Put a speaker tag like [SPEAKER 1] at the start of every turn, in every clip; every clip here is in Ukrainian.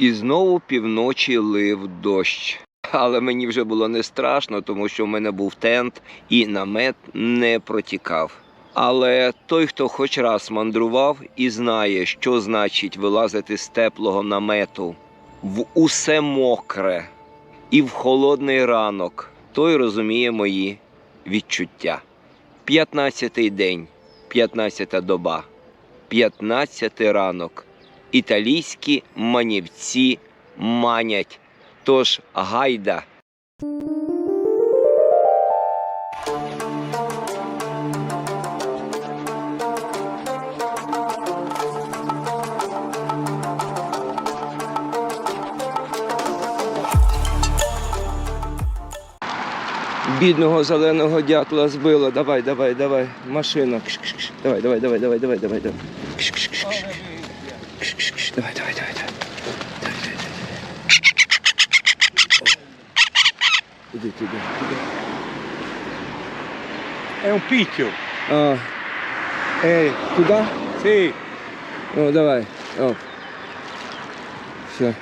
[SPEAKER 1] І знову півночі лив дощ. Але мені вже було не страшно, тому що в мене був тент і намет не протікав. Але той, хто хоч раз мандрував і знає, що значить вилазити з теплого намету в усе мокре і в холодний ранок, той розуміє мої відчуття. П'ятнадцятий день, п'ятнадцята доба, п'ятнадцятий ранок. Італійські манівці манять. Тож гайда. Бідного зеленого дятла збило. Давай, давай, давай. Машина. Давай, давай, давай, давай, давай, давай, давай. Давай, давай, давай, давай. Давай, давай, давай. Іди, іди, іди.
[SPEAKER 2] È un picchio.
[SPEAKER 1] А,
[SPEAKER 2] Eh,
[SPEAKER 1] туди?
[SPEAKER 2] sì.
[SPEAKER 1] Ну, давай. О. Все.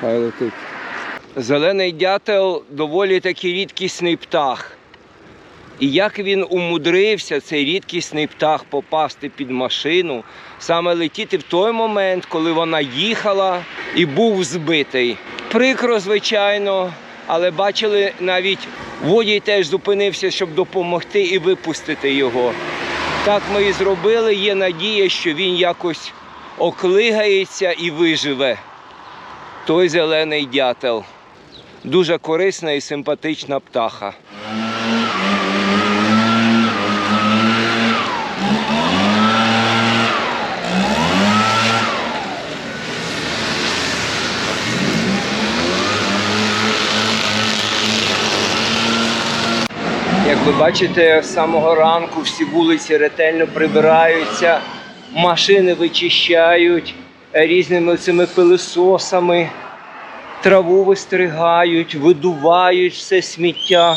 [SPEAKER 1] Хай летить. Зелений дятел доволі таки рідкісний птах. І як він умудрився, цей рідкісний птах, попасти під машину, саме летіти в той момент, коли вона їхала і був збитий. Прикро, звичайно, але бачили, навіть водій теж зупинився, щоб допомогти і випустити його. Так ми і зробили. Є надія, що він якось оклигається і виживе. Той зелений дятел. Дуже корисна і симпатична птаха. Як ви бачите, з самого ранку всі вулиці ретельно прибираються, машини вичищають е, різними цими пилисосами, траву вистригають, видувають все сміття.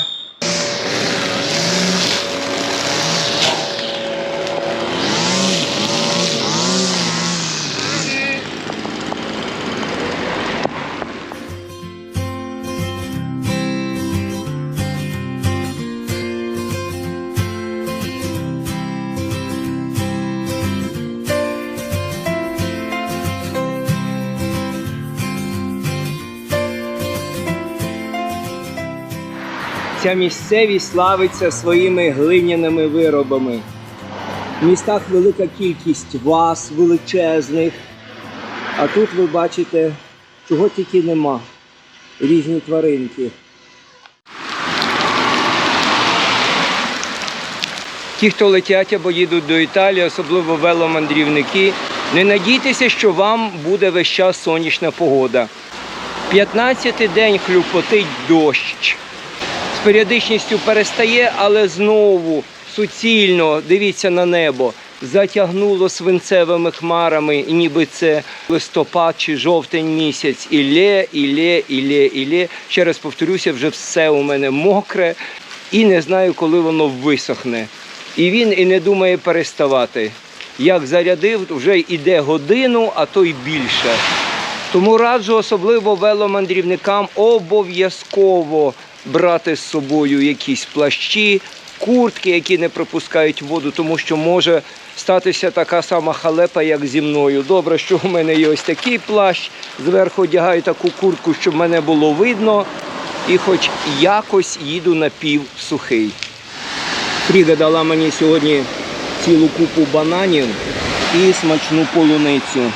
[SPEAKER 1] Ця місцевість славиться своїми глиняними виробами. В містах велика кількість ваз величезних. А тут ви бачите, чого тільки нема. Різні тваринки. Ті, хто летять або їдуть до Італії, особливо веломандрівники, не надійтеся, що вам буде весь час сонячна погода. 15-й день хлюпотить дощ з періодичністю перестає, але знову суцільно дивіться на небо. Затягнуло свинцевими хмарами, ніби це листопад чи жовтень місяць. Ілє, ілє, ілє, ілє. Ще раз повторюся, вже все у мене мокре і не знаю, коли воно висохне. І він і не думає переставати. Як зарядив, вже йде годину, а то й більше. Тому раджу особливо веломандрівникам обов'язково брати з собою якісь плащі, куртки, які не пропускають воду, тому що може статися така сама халепа, як зі мною. Добре, що у мене є ось такий плащ. Зверху одягаю таку куртку, щоб мене було видно, і хоч якось їду напівсухий. Фріга дала мені сьогодні цілу купу бананів і смачну полуницю.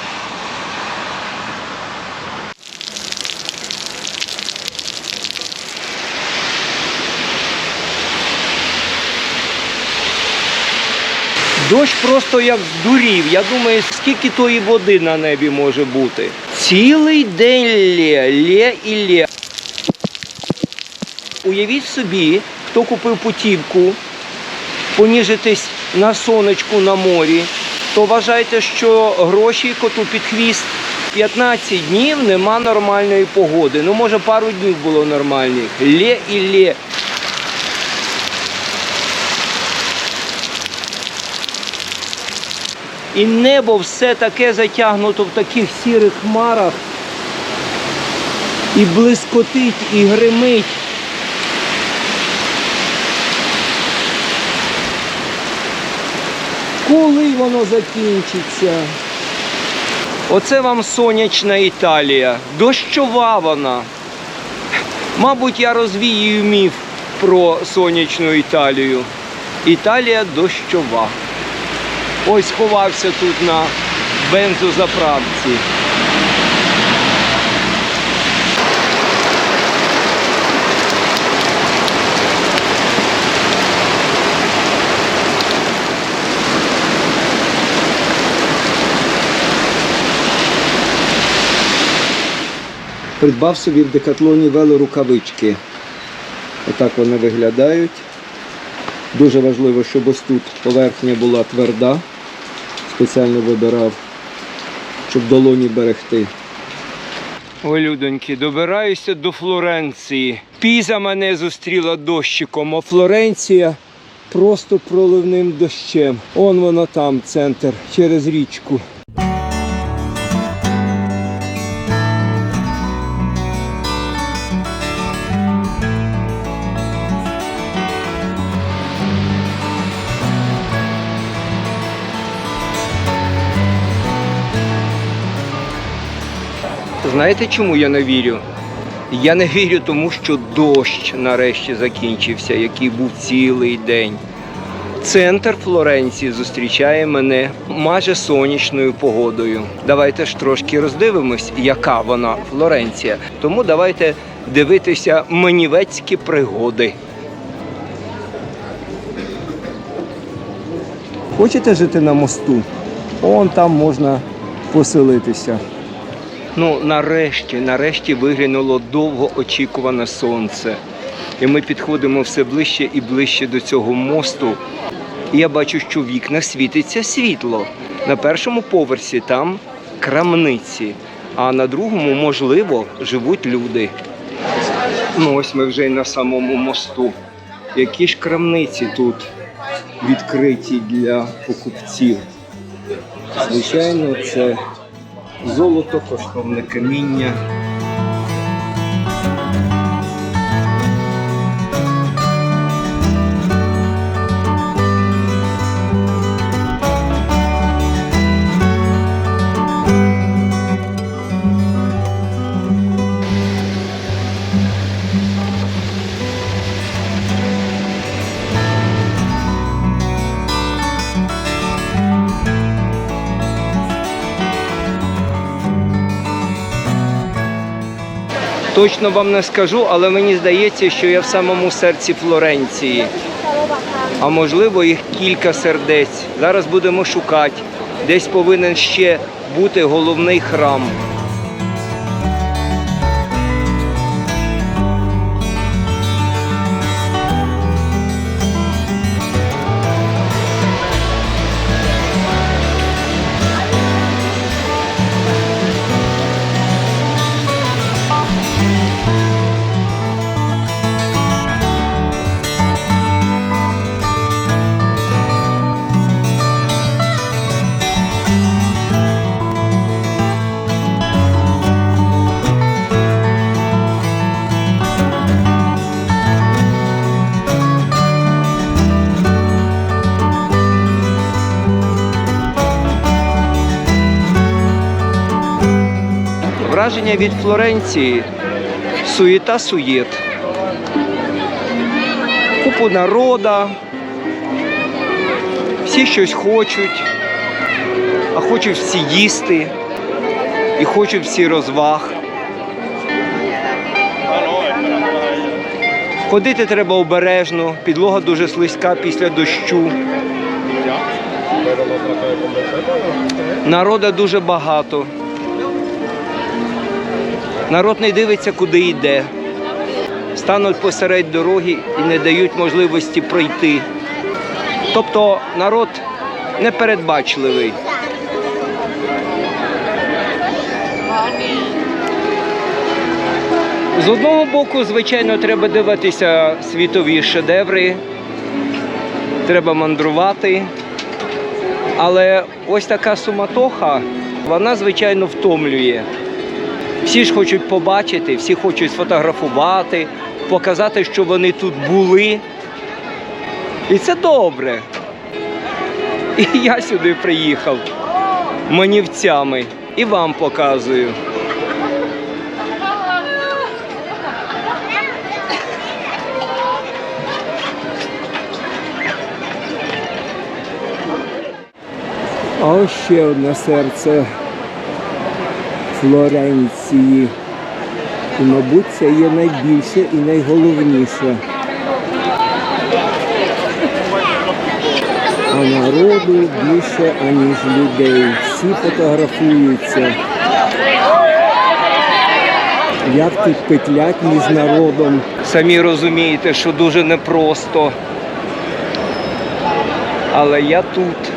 [SPEAKER 1] Дощ просто як здурів. Я думаю, скільки тої води на небі може бути. Цілий день лє, лє і лє. Уявіть собі, хто купив путівку, поніжитись на сонечку на морі, то вважайте, що гроші коту під хвіст. 15 днів нема нормальної погоди. Ну, може, пару днів було нормальних. Лє і лє. І небо все таке затягнуто в таких сірих хмарах. І блискотить, і гримить. Коли воно закінчиться? Оце вам сонячна Італія. Дощова вона. Мабуть, я розвіюю міф про сонячну Італію. Італія дощова. Ось ховався тут на бензозаправці. Придбав собі в декатлоні велорукавички. Отак вони виглядають. Дуже важливо, щоб ось тут поверхня була тверда. Спеціально вибирав, щоб долоні берегти. Ой, людоньки, добираюся до Флоренції. Піза мене зустріла дощиком, а Флоренція просто проливним дощем. Он воно там, центр, через річку. Знаєте, чому я не вірю? Я не вірю, тому що дощ нарешті закінчився, який був цілий день. Центр Флоренції зустрічає мене майже сонячною погодою. Давайте ж трошки роздивимось, яка вона Флоренція. Тому давайте дивитися манівецькі пригоди. Хочете жити на мосту? Он там можна поселитися. Ну, нарешті, нарешті виглянуло довго очікуване сонце. І ми підходимо все ближче і ближче до цього мосту. І я бачу, що в вікнах світиться світло. На першому поверсі там крамниці, а на другому, можливо, живуть люди. Ну, ось ми вже й на самому мосту. Які ж крамниці тут відкриті для покупців? Звичайно, це золото, коштовне каміння. Точно вам не скажу, але мені здається, що я в самому серці Флоренції. А можливо, їх кілька сердець. Зараз будемо шукати. Десь повинен ще бути головний храм. Враження від Флоренції суєта суєт. Купу народа, всі щось хочуть, а хочуть всі їсти і хочуть всі розваг. Ходити треба обережно, підлога дуже слизька після дощу. Народа дуже багато. Народ не дивиться, куди йде. Стануть посеред дороги і не дають можливості пройти. Тобто народ непередбачливий. З одного боку, звичайно, треба дивитися світові шедеври, треба мандрувати. Але ось така суматоха, вона, звичайно, втомлює. Всі ж хочуть побачити, всі хочуть сфотографувати, показати, що вони тут були. І це добре. І я сюди приїхав манівцями і вам показую. А ось ще одне серце Флоренції. І, мабуть, це є найбільше і найголовніше. А народу більше, аніж людей. Всі фотографуються. Як тут петлять між народом. Самі розумієте, що дуже непросто. Але я тут.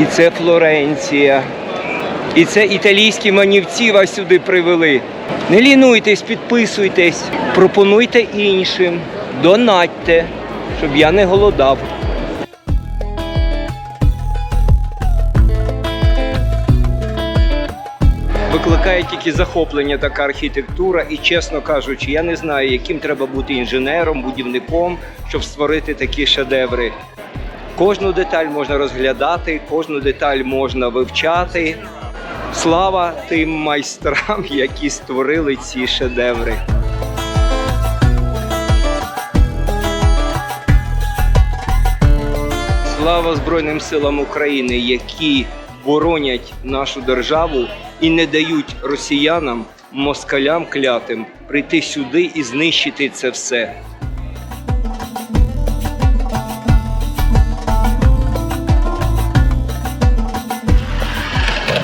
[SPEAKER 1] І це Флоренція. І це італійські манівці вас сюди привели. Не лінуйтесь, підписуйтесь, пропонуйте іншим, донатьте, щоб я не голодав. Викликає тільки захоплення така архітектура, і чесно кажучи, я не знаю, яким треба бути інженером, будівником, щоб створити такі шедеври. Кожну деталь можна розглядати, кожну деталь можна вивчати. Слава тим майстрам, які створили ці шедеври. Слава Збройним силам України, які боронять нашу державу і не дають росіянам, москалям клятим прийти сюди і знищити це все.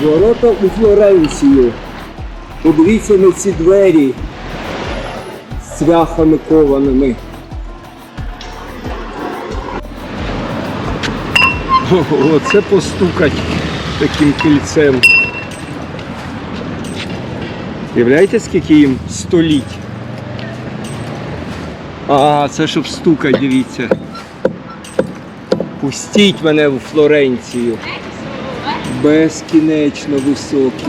[SPEAKER 1] Ворота у Флоренцію. Подивіться на ці двері з цвяхами кованими. Оце постукать таким кільцем. Уявляєте, скільки їм століть? А, це щоб стукать, дивіться. Пустіть мене в Флоренцію. Безкінечно високі.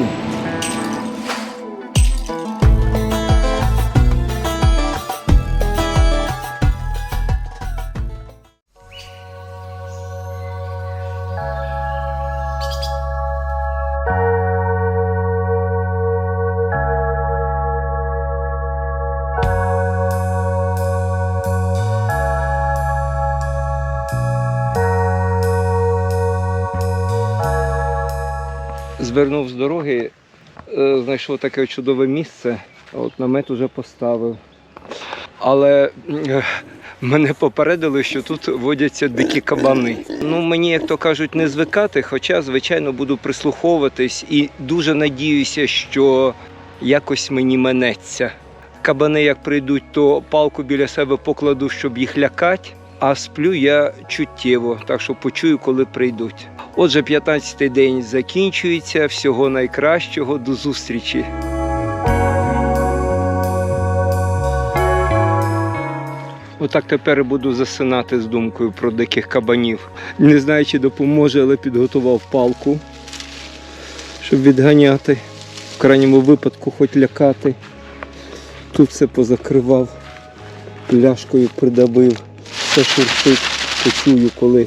[SPEAKER 1] Звернув з дороги, е, знайшов таке чудове місце. От намет уже поставив. Але е, мене попередили, що тут водяться дикі кабани. Ну, мені, як то кажуть, не звикати, хоча, звичайно, буду прислуховуватись і дуже надіюся, що якось мені минеться. Кабани, як прийдуть, то палку біля себе покладу, щоб їх лякати, а сплю я чуттєво, так що почую, коли прийдуть. Отже, 15-й день закінчується. Всього найкращого. До зустрічі. Отак тепер буду засинати з думкою про диких кабанів. Не знаю, чи допоможе, але підготував палку, щоб відганяти. В крайньому випадку хоч лякати. Тут все позакривав, пляшкою придавив, все шуршить, почую, коли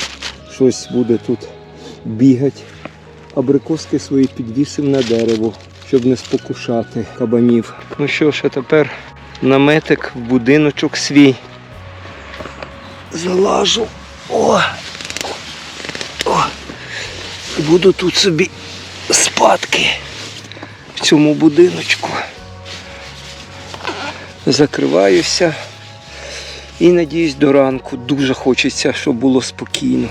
[SPEAKER 1] щось буде тут бігати. Абрикоски свої підвісив на дерево, щоб не спокушати кабанів. Ну що ж, а тепер наметик в будиночок свій. Залажу. О! О! Буду тут собі спадки в цьому будиночку. Закриваюся і надіюсь до ранку. Дуже хочеться, щоб було спокійно.